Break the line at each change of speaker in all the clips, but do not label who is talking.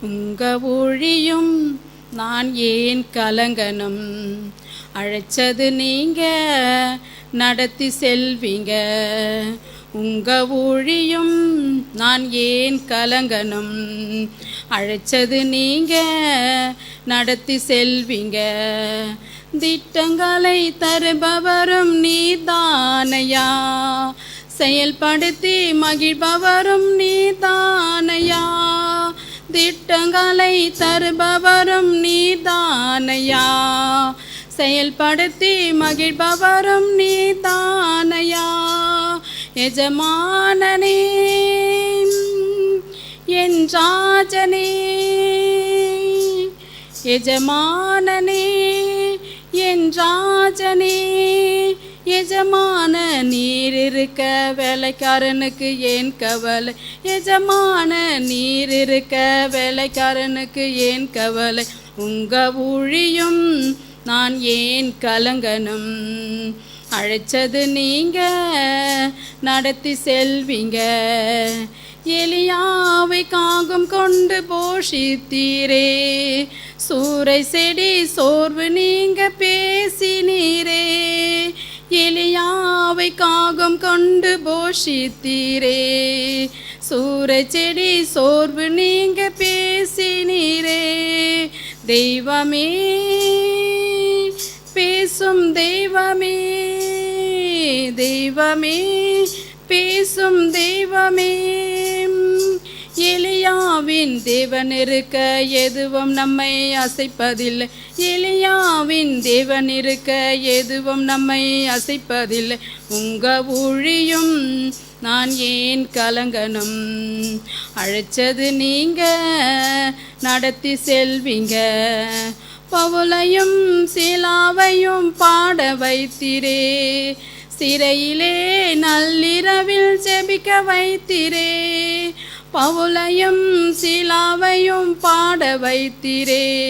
உங்க ஒழியும் நான் ஏன் கலங்கணும்? அழைச்சது நீங்க நடத்தி செல்வீங்க. உங்க ஒழியும் நான் ஏன் கலங்கணும்? அழைச்சது நீங்க நடத்தி செல்வீங்க. திட்டங்களை தருபவரும் நீதானையா? செயல்படுத்தி மகிழ்பவரும் நீதானையா? திட்டங்களை தருபவரும் நீதானையா. செயல்படுத்தி மகிழ்பவரும் நீதானையா. எஜமானனே என் ராஜனே. எஜமானனே என் ராஜனே. எஜமான நீர் இருக்க வேலைக்காரனுக்கு ஏன் கவலை? எஜமான நீர் இருக்க வேலைக்காரனுக்கு ஏன் கவலை? உங்க ஊழியும் நான் ஏன் கலங்கணும்? அழைச்சது நீங்க நடத்தி செல்வீங்க. எலியாவை காகம் கொண்டு போஷித்தீரே. சூறை செடி சோர்வு நீ கொண்டு போஷித்தீரே. சூர செடி சோர்வு நீங்க பேசினீரே. தெய்வமே பேசும் தெய்வமே தெய்வமே பேசும் தெய்வமே. எலியாவின் தேவன் இருக்க எதுவும் நம்மை அசைப்பதில்லை. எலியாவின் தேவன் இருக்க எதுவும் நம்மை அசைப்பதில்லை. உங்க ஊழியும் நான் ஏன் கலங்கணும்? அழைச்சது நீங்க நடத்தி செல்வீங்க. பவுலையும் சீலாவையும் பாட வைத்திரே. சிறையிலே நள்ளிரவில் ஜெபிக்க வைத்திரே. பவுலையும் சீலாவையும் பாட வைத்திரே.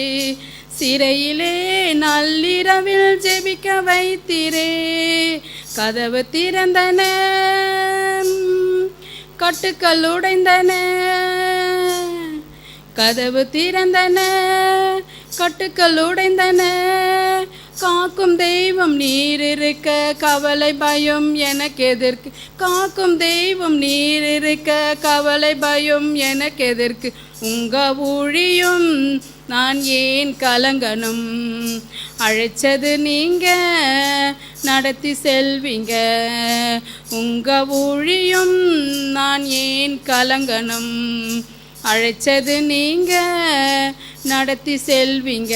சிறையிலே நள்ளிரவில் ஜெபிக்க வைத்திரே. கதவு திறந்தன. கட்டுக்கள் உடைந்தன. கதவு திறந்தன. கட்டுக்கள் உடைந்தன. காக்கும் தெய்வம் நீர் இருக்க கவலை பயம் எனக்கு எதிர்க்கு. காக்கும் தெய்வம் நீர் இருக்க கவலை பயம் எனக்கு எதிர்க்கு. உங்க ஊழியும் நான் ஏன் கலங்கணும்? அழைச்சது நீங்க நடத்தி செல்வீங்க. உங்க ஊழியும் நான் ஏன் கலங்கணும்? அழைச்சது நீங்க நடத்தி செல்வீங்க.